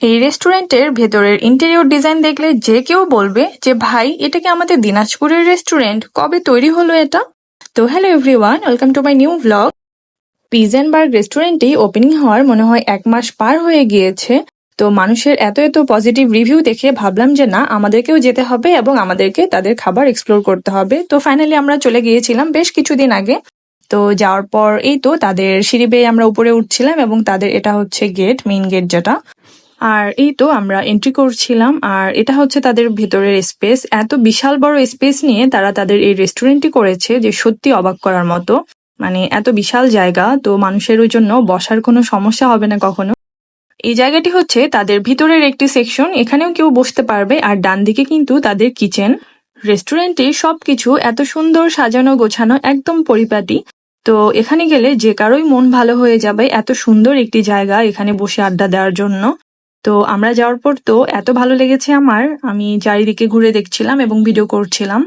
এই রেস্টুরেন্টের ভেতরের ইন্টেরিয়র ডিজাইন দেখলে যে কেউ বলবে যে, ভাই, এটা কি আমাদের দিনাজপুরের রেস্টুরেন্ট কবে তৈরি হলো এটা? তো hello everyone welcome to my new vlog পিজেনবার্গ রেস্টুরেন্টেই ওপেনিং হওয়ার মনে হয় এক মাস পার হয়ে গিয়েছে। তো মানুষের এত এত পজিটিভ রিভিউ দেখে ভাবলাম যে, না, আমাদেরকেও যেতে হবে এবং আমাদেরকে তাদের খাবার এক্সপ্লোর করতে হবে। তো ফাইনালি আমরা চলে গিয়েছিলাম বেশ কিছুদিন আগে। তো যাওয়ার পর এই তো তাদের সিঁড়ি বেয়ে আমরা উপরে উঠছিলাম এবং তাদের এটা হচ্ছে গেট মেইন গেট যেটা। আর এই তো আমরা এন্ট্রি করছিলাম, আর এটা হচ্ছে তাদের ভেতরের স্পেস এত বিশাল বড় স্পেস নিয়ে তারা তাদের এই রেস্টুরেন্টটি করেছে যে সত্যি অবাক করার মতো। মানে এত বিশাল জায়গা, তো মানুষের ওই জন্য বসার কোনো সমস্যা হবে না কখনো। এই জায়গাটি হচ্ছে তাদের ভিতরের একটি সেকশন এখানেও কেউ বসতে পারবে, আর ডান দিকে কিন্তু তাদের কিচেন রেস্টুরেন্টে সবকিছু এত সুন্দর সাজানো গোছানো একদম পরিপাটি। তো এখানে গেলে যে কারোই মন ভালো হয়ে যাবে এত সুন্দর একটি জায়গা এখানে বসে আড্ডা দেওয়ার জন্য। তো আমরা যাওয়ার পর তো এত ভালো লেগেছে আমার। আমি চারিদিকে ঘুরে দেখছিলাম এবং ভিডিও করছিলাম।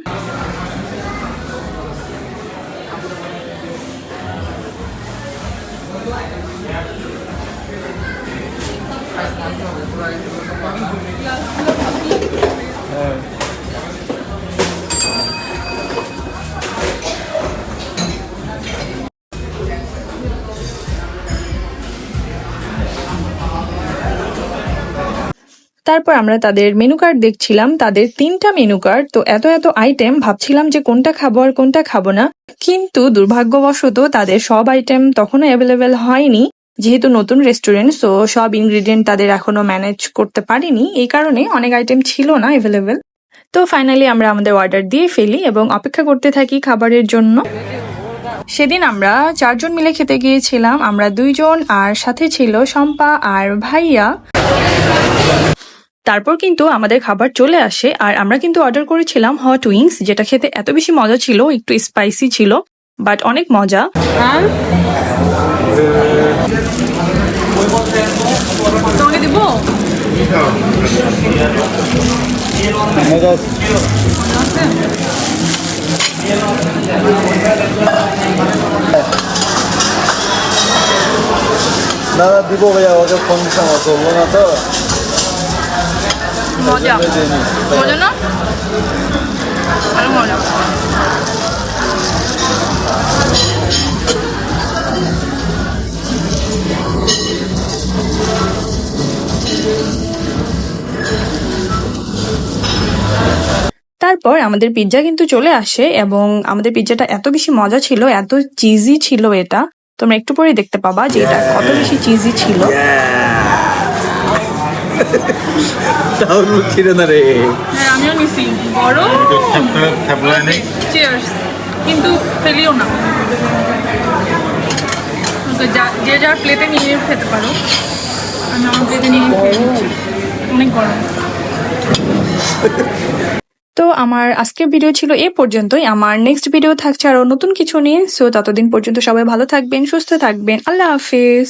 তারপর আমরা তাদের মেনু কার্ড দেখছিলাম, তাদের তিনটা মেনু কার্ড তো এত এত আইটেম ভাবছিলাম যে কোনটা খাব আর কোনটা খাব না, কিন্তু দুর্ভাগ্যবশত তাদের সব আইটেম তখনও অ্যাভেলেবেল হয়নি, যেহেতু নতুন রেস্টুরেন্ট সো সব ইনগ্রিডিয়েন্ট তাদের এখনও ম্যানেজ করতে পারিনি, এই কারণে অনেক আইটেম ছিল না অ্যাভেলেবেল তো ফাইনালি আমরা আমাদের অর্ডার দিয়ে ফেলি এবং অপেক্ষা করতে থাকি খাবারের জন্য। সেদিন আমরা চারজন মিলে খেতে গিয়েছিলাম, আমরা দুইজন, আর সাথে ছিল শম্পা আর ভাইয়া। তারপর কিন্তু আমাদের খাবার চলে আসে আর আমরা কিন্তু অর্ডার করেছিলাম হট উইংস যেটা খেতে এত বেশি মজা ছিল একটু স্পাইসি ছিল বাট অনেক মজা। দিব? দাদা দিব ভাইয়া ওকে ফোন চলল না তো? মজা। মজা না ভালো মজা। তারপর আমাদের পিৎজা কিন্তু চলে আসে এবং আমাদের পিৎজাটা এত বেশি মজা ছিল, এত চিজি ছিল এটা। তোমরা একটু পরে দেখতে পাবা যে এটা কত বেশি চিজি ছিল। তাও রুচ ছিল না রে। হ্যাঁ আমিও নিছি। বড়? চিয়ার্স কিন্তু ফেলিও না। তো যে যার প্লেটে নিয়ে খেতে পারো। আমি আমার প্লেটে নিয়ে অনেক গরম। তো আমার আজকের ভিডিও ছিল এ পর্যন্তই। আমার নেক্সট ভিডিও থাকছে আরও নতুন কিছু নিয়ে। সো ততদিন পর্যন্ত সবাই ভালো থাকবেন সুস্থ থাকবেন। আল্লাহ হাফিজ।